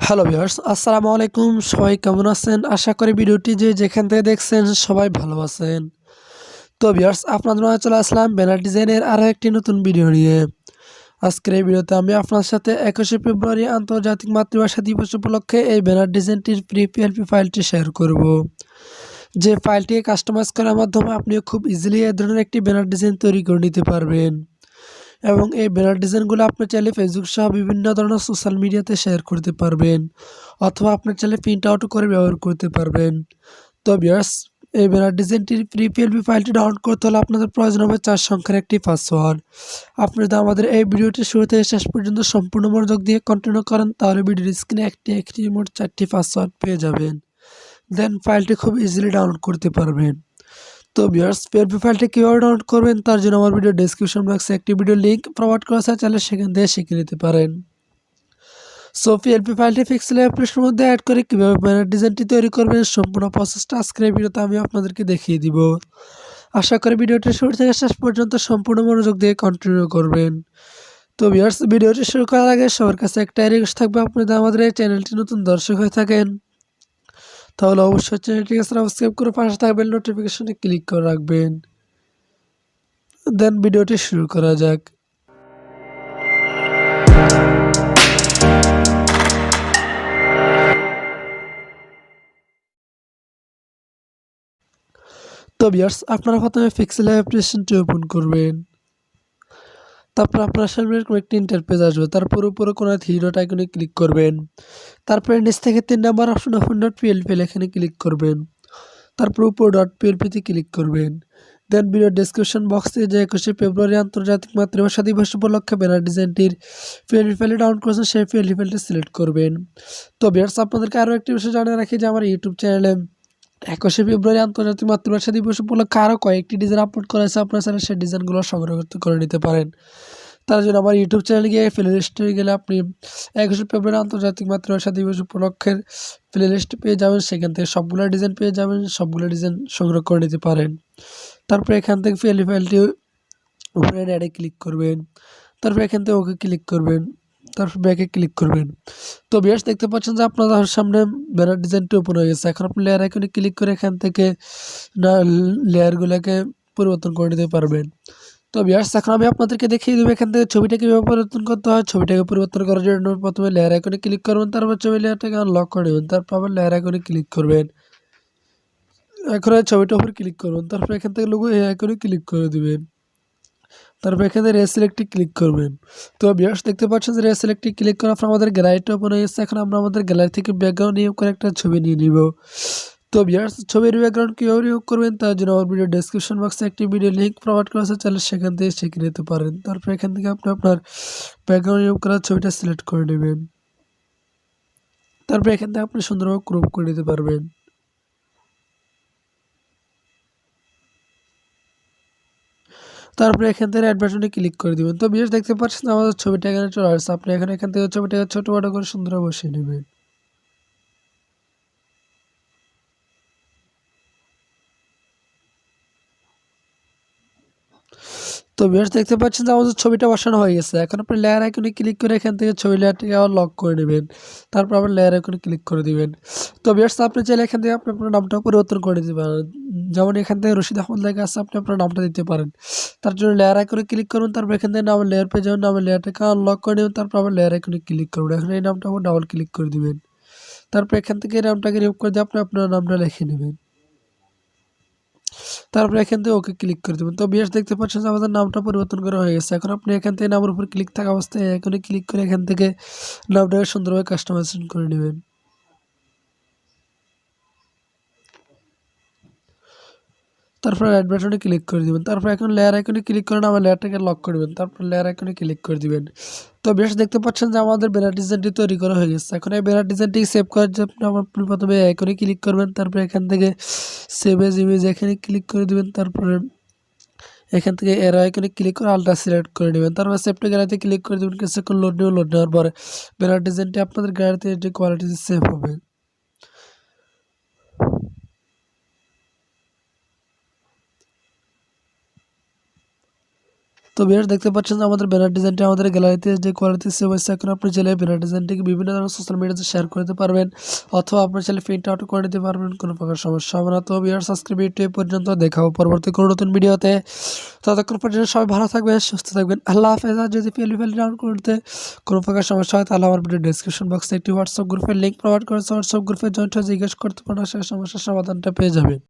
Hello viewers আসসালামু আলাইকুম সবাই কেমন আছেন? আশা করি ভিডিওটি যে যেখান থেকে দেখছেন সবাই ভালো আছেন। তো ভিউয়ার্স আপনাদের মাঝে চলে আসলাম ব্যানার ডিজাইনের আরও একটি নতুন ভিডিও নিয়ে। আজকের এই ভিডিওতে আমি আপনার সাথে একুশে ফেব্রুয়ারি আন্তর্জাতিক মাতৃভাষা দিবস উপলক্ষে এই ব্যানার ডিজাইনটির প্রি পিএলপি ফাইলটি শেয়ার করব। যে ফাইলটি কাস্টমাইজ করার মাধ্যমে আপনি খুব ইজিলি এ ধরনের একটি ব্যানার ডিজাইন তৈরি করে নিতে পারবেন। এবং এই ব্যানার ডিজাইনগুলো আপনি চাইলে ফেসবুক সহ বিভিন্ন ধরনের সোশ্যাল মিডিয়াতে শেয়ার করতে পারবেন, অথবা আপনি চাইলে প্রিন্ট আউট করে ব্যবহার করতে পারবেন। তো বিয়ার্স এই ব্যানার ডিজাইনটির প্রি পিএলপি ফাইলটি ডাউনলোড করতে হলে আপনাদের প্রয়োজন হবে চার সংখ্যার একটি পাসওয়ার্ড আপনি যদি আমাদের এই ভিডিওটি শুরু থেকে শেষ পর্যন্ত সম্পূর্ণ মনোযোগ দিয়ে কন্টিনিউ করেন, তাহলে ভিডিওর স্ক্রিনে একটি একটি মোট চারটি পাসওয়ার্ড পেয়ে যাবেন। দেন ফাইলটি খুব ইজিলি ডাউনলোড করতে পারবেন। তো ভিউয়ার্স পিএলপি ফাইলটি কীভাবে ডাউনলোড করবেন তার জন্য আমার ভিডিও ডিসক্রিপশন বক্সে একটি ভিডিও লিঙ্ক প্রোভাইড করা আছে, চাইলে সেখান থেকে শিখে নিতে পারেন। সো পিএলপি ফাইলটি পিক্সেল অ্যাপ্লিকেশনের মধ্যে অ্যাড করে কীভাবে ব্যানার ডিজাইনটি তৈরি করবেন, সম্পূর্ণ প্রসেসটা আজকের ভিডিওতে আমি আপনাদেরকে দেখিয়ে দিব। আশা করি ভিডিওটি শুরু থেকে শেষ পর্যন্ত সম্পূর্ণ মনোযোগ দিয়ে কন্টিনিউ করবেন। তো ভিউয়ার্স ভিডিওটি শুরু করার আগে সবার কাছে একটা রিকোয়েস্ট থাকবে আপনাদের আমাদের এই চ্যানেলটি নতুন দর্শক হয়ে থাকেন তাহলে অবশ্যই চ্যানেলটিকে সাবস্ক্রাইব করে পাশে থাকবেন নোটিফিকেশনে ক্লিক করে রাখবেন। দেন ভিডিওটি শুরু করা যাক। তো বিয়ার্স আপনারা প্রথমে পিক্সেল অ্যাপ্লিকেশনটি ওপেন করবেন। তারপর আপনার সামনে এরকম একটি ইন্টারপেজ আসবে। তারপর উপরে কোনো থ্রি ডট আইকনে ক্লিক করবেন। তারপরে নিচ থেকে তিন number option open dot PLP এখানে ক্লিক করবেন। তারপর উপর ডট পিএলপিতে ক্লিক করবেন। দেন ভিডিও ডিসক্রিপশন বক্সে যে একুশে ফেব্রুয়ারি আন্তর্জাতিক মাতৃভাষা দিবস উপলক্ষে ব্যানার ডিজাইনটির পিএলপি ফাইলটি ডাউনলোড করেছেন, সেই পিএলপি ফাইলটি সিলেক্ট করবেন। তো বিয়ার্স আপনাদেরকে আরও একটি বিষয় জানিয়ে রাখি যে আমার ইউটিউব চ্যানেলে একুশে ফেব্রুয়ারি আন্তর্জাতিক মাতৃভাষা দিবস উপলক্ষে আরও কয়েকটি ডিজাইন আপলোড করা হয়েছে। আপনারা চাইলে সেই ডিজাইনগুলো সংগ্রহ করে নিতে পারেন। তার জন্য আমার ইউটিউব চ্যানেলে গিয়ে প্লে লিস্টে গেলে আপনি একুশে ফেব্রুয়ারি আন্তর্জাতিক মাতৃভাষা দিবস উপলক্ষের প্লে লিস্ট পেয়ে যাবেন। সেখান থেকে সবগুলো ডিজাইন পেয়ে যাবেন, সবগুলো ডিজাইন সংগ্রহ করে নিতে পারেন। তারপরে এখান থেকে ফেলি ফাইলটি উপরে অ্যাডে ক্লিক করবেন। তারপর এখান থেকে ওকে ক্লিক করবেন। তারপর ব্যাকে ক্লিক করবেন। তো বিয়ার্স দেখতে পাচ্ছেন যে আপনার সামনে ব্যানার ডিজাইনটি ওপেন হয়ে গেছে। এখন আপনি লেয়ার আইকনে ক্লিক করে এখান থেকে না লেয়ারগুলোকে পরিবর্তন করে নিতে পারবেন। তো বিয়ার্স এখন আমি আপনাদেরকে দেখিয়ে দেবো এখান থেকে ছবিটাকে পরিবর্তন করতে হয়। ছবিটাকে পরিবর্তন করার জন্য প্রথমে লেয়ার আইকনে ক্লিক করবেন, তারপর ছবি লেয়ারটাকে আনলক করে নেবেন, তারপর আবার লেয়ার আইকনে ক্লিক করবেন। এখন ছবিটার উপর ক্লিক করবেন, তারপর এখান থেকে লোগো এই আইকনে ক্লিক করে দেবেন। তারপর এখানে রে সিলেক্টে ক্লিক করবেন। তো বিয়ার্স দেখতে পাচ্ছেন যে রে ক্লিক করার পর আমাদের গ্যালারিটা ওপেন হয়ে গেছে। এখন আমরা আমাদের গ্যালারি থেকে ব্যাকগ্রাউন্ড নিয়ে করে একটা ছবি নিয়ে নিব। তো বিয়ার্স ছবির ব্যাকগ্রাউন্ড কীভাবে নিয়োগ করবেন তার জন্য আমার ভিডিও ডেসক্রিপশন বক্সে একটি ভিডিও লিঙ্ক প্রোভাইড করা আছে, চাইলে সেখান থেকে শিখে নিতে পারেন। তারপর এখান থেকে আপনি আপনার ব্যাকগ্রাউন্ড নিয়োগ করার ছবিটা সিলেক্ট করে নেবেন। তারপর এখান থেকে আপনি সুন্দরভাবে ক্রপ করে নিতে পারবেন। তারপরে এখান থেকে অ্যাড বাটনে ক্লিক করে দিবেন। তো বিশেষ দেখতে পাচ্ছেন আমাদের ছবিটা এখানে চলে আসছে। আপনি এখানে এখান থেকে ছবিটাকে ছোটো বড়ো করে সুন্দর বসিয়ে নেবেন। তো বেশ দেখতে পাচ্ছেন যে আমাদের ছবিটা বসানো হয়ে গেছে। এখন আপনি লেয়ার আইকনে ক্লিক করে এখান থেকে ছবি লেয়ারটাকে আবার লক করে নেবেন। তারপর আবার লেয়ার আইকনে ক্লিক করে দিবেন। তো বেশ আপনি চাইলে এখান থেকে আপনি আপনার নামটা পরিবর্তন করে দিতে পারেন। যেমন এখান থেকে রশিদ আহমদ লেখা আছে, আপনি আপনার নামটা দিতে পারেন। তার জন্য লেয়ার আইকনে ক্লিক করুন, তারপর এখান থেকে নামের লেয়ার পেয়ে যাবেন, নামের লেয়ারটাকে আনলক করে নেবেন, তারপর আবার লেয়ার আইকনে ক্লিক করুন। এখন এই নামটা ডাবল ক্লিক করে দিবেন। তারপর এখান থেকে নামটাকে রিমুভ করে দিয়ে আপনি আপনার নামটা লিখে নেবেন। তারপরে এখান থেকে ওকে ক্লিক করে দেবেন। তো বিয়াস দেখতে পাচ্ছেন যে আমাদের নামটা পরিবর্তন করা হয়ে গেছে। এখন আপনি এখান থেকে নামের উপর ক্লিক থাকা অবস্থায় এখানে ক্লিক করে এখান থেকে নামটাকে সুন্দরভাবে কাস্টমাইজেশন করে নেবেন। তারপর অ্যাড বাটনে ক্লিক করে দিবেন। তারপর এখন লেয়ার আইকনে ক্লিক করে আমার লেয়ারটাকে লক করে দেবেন। তারপর লেয়ার আইকনে ক্লিক করে দিবেন। তো বেশ, দেখতে পাচ্ছেন যে আমাদের ব্যানার ডিজাইনটি তৈরি করা হয়ে গেছে। এখন এই ব্যানার ডিজাইনটি সেভ করার জন্য আমার প্রথমে আইকনে ক্লিক করবেন। তারপর এখান থেকে সেভ এজ ইমেজ এখানে ক্লিক করে দিবেন। তারপরে এখান থেকে এর আইকনে ক্লিক করে আলট্রা সিলেক্ট করে নেবেন। তারপর সেফটি গ্যালারিতে ক্লিক করে দেবেন। কিছুক্ষণ লোড নেবেন লোড নেওয়ার পরে ব্যানার ডিজাইনটি আপনাদের গ্যালারিতে যে কোয়ালিটি সেভ হবে। তো ভিউয়ার্স, দেখতে পাচ্ছেন যে আমাদের ব্যানার ডিজাইনটি আমাদের গ্যালারিতে যে কোয়ালিটি সেভ হয়েছে, এখন আপনি চাইলে ব্যানার ডিজাইনটিকে বিভিন্ন ধরনের সোশ্যাল মিডিয়াতে শেয়ার করতে পারবেন, অথবা আপনার চাইলে প্রিন্ট আউট করে নিতে পারবেন, কোনো প্রকার সমস্যা হবে না। তো আজকের ভিডিওটি এই পর্যন্ত দেখাবো পরবর্তী কোনো নতুন ভিডিওতে ততক্ষণ পর্যন্ত সবাই ভালো থাকবেন, সুস্থ থাকবেন, আল্লাহ হাফেজ। আর যদি ফেলি ফেলি ডাউন করতে কোনো প্রকার সমস্যা হয়, তাহলে আমার ভিডিও ডিসক্রিপশন বক্সে একটি হোয়াটসঅ্যাপ গ্রুপের লিঙ্ক প্রোভাইড করেছে হোয়াটসঅ্যাপ গ্রুপে জয়েন্ট জিজ্ঞেস করতে পারেন সেই সমস্যার সমাধানটা পেয়ে যাবেন।